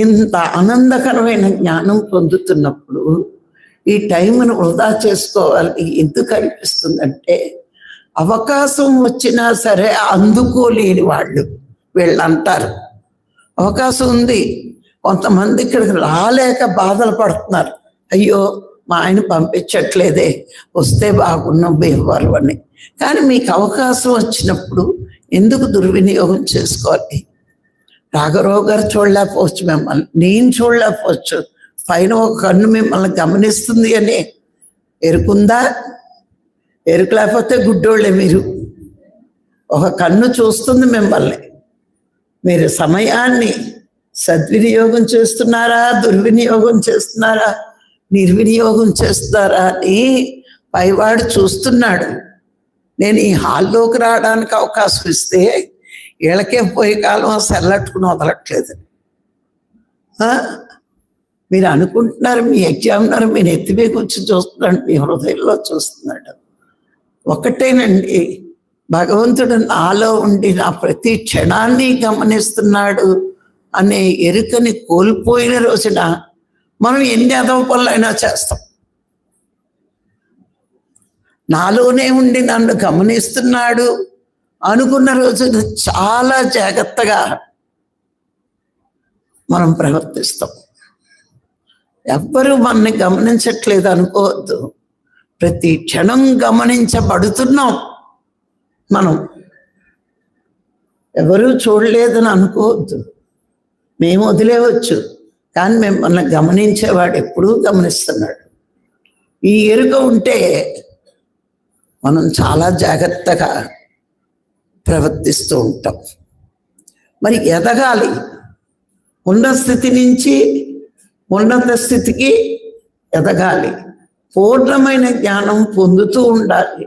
ఇంత ఆనందకరమైన జ్ఞానం పొందుతున్నప్పుడు ఈ టైంను వృధా చేసుకోవాలి. ఎందుకు అనిపిస్తుందంటే అవకాశం వచ్చినా సరే అందుకోలేని వాళ్ళు వీళ్ళు అంటారు అవకాశం ఉంది. కొంతమంది ఇక్కడికి రాలేక బాధలు పడుతున్నారు. అయ్యో మా ఆయన పంపించట్లేదే. వస్తే బాగున్నాం బేవారు అని. కానీ మీకు అవకాశం వచ్చినప్పుడు ఎందుకు దుర్వినియోగం చేసుకోవాలి? రాఘరావు గారు చూడలేకపోవచ్చు మిమ్మల్ని. నేను చూడలేకపోవచ్చు. పైన ఒక కన్ను మిమ్మల్ని గమనిస్తుంది అని ఎరుకుందా? ఎరుకు లేకపోతే గుడ్డోళ్ళే మీరు. ఒక కన్ను చూస్తుంది మిమ్మల్ని. మీరు సమయాన్ని సద్వినియోగం చేస్తున్నారా? దుర్వినియోగం చేస్తున్నారా? నిర్వినియోగం చేస్తున్నారా అని పైవాడు చూస్తున్నాడు. నేను ఈ హాల్లోకి రావడానికి అవకాశం ఇస్తే వీళ్ళకే పోయే కాలం సెల్లట్టుకుని వదలట్లేదు. మీరు అనుకుంటున్నారు మీ ఎగ్జామినర్ మీరు ఎత్తిమే వచ్చి చూస్తున్నాడు మీ హృదయంలో చూస్తున్నాడు. ఒకటేనండి భగవంతుడు నాలో ఉండి నా ప్రతి క్షణాన్ని గమనిస్తున్నాడు అనే ఎరుకని కోల్పోయిన రోజున మనం ఎన్ని అదవ పనులైనా చేస్తాం. నాలోనే ఉండి నన్ను గమనిస్తున్నాడు అనుకున్న రోజున చాలా జాగ్రత్తగా మనం ప్రవర్తిస్తాం. ఎవ్వరూ మనని గమనించట్లేదు అనుకోవద్దు. ప్రతి క్షణం గమనించబడుతున్నాం మనం. ఎవరూ చూడలేదని అనుకోవద్దు. మేము వదిలేవచ్చు కానీ మిమ్మల్ని గమనించేవాడు ఎప్పుడూ గమనిస్తున్నాడు. ఈ ఎరుక ఉంటే మనం చాలా జాగ్రత్తగా ప్రవర్తిస్తూ ఉంటాం. మరి ఎదగాలి. ఉన్న స్థితి నుంచి ఉన్నత స్థితికి ఎదగాలి. పూర్ణమైన జ్ఞానం పొందుతూ ఉండాలి.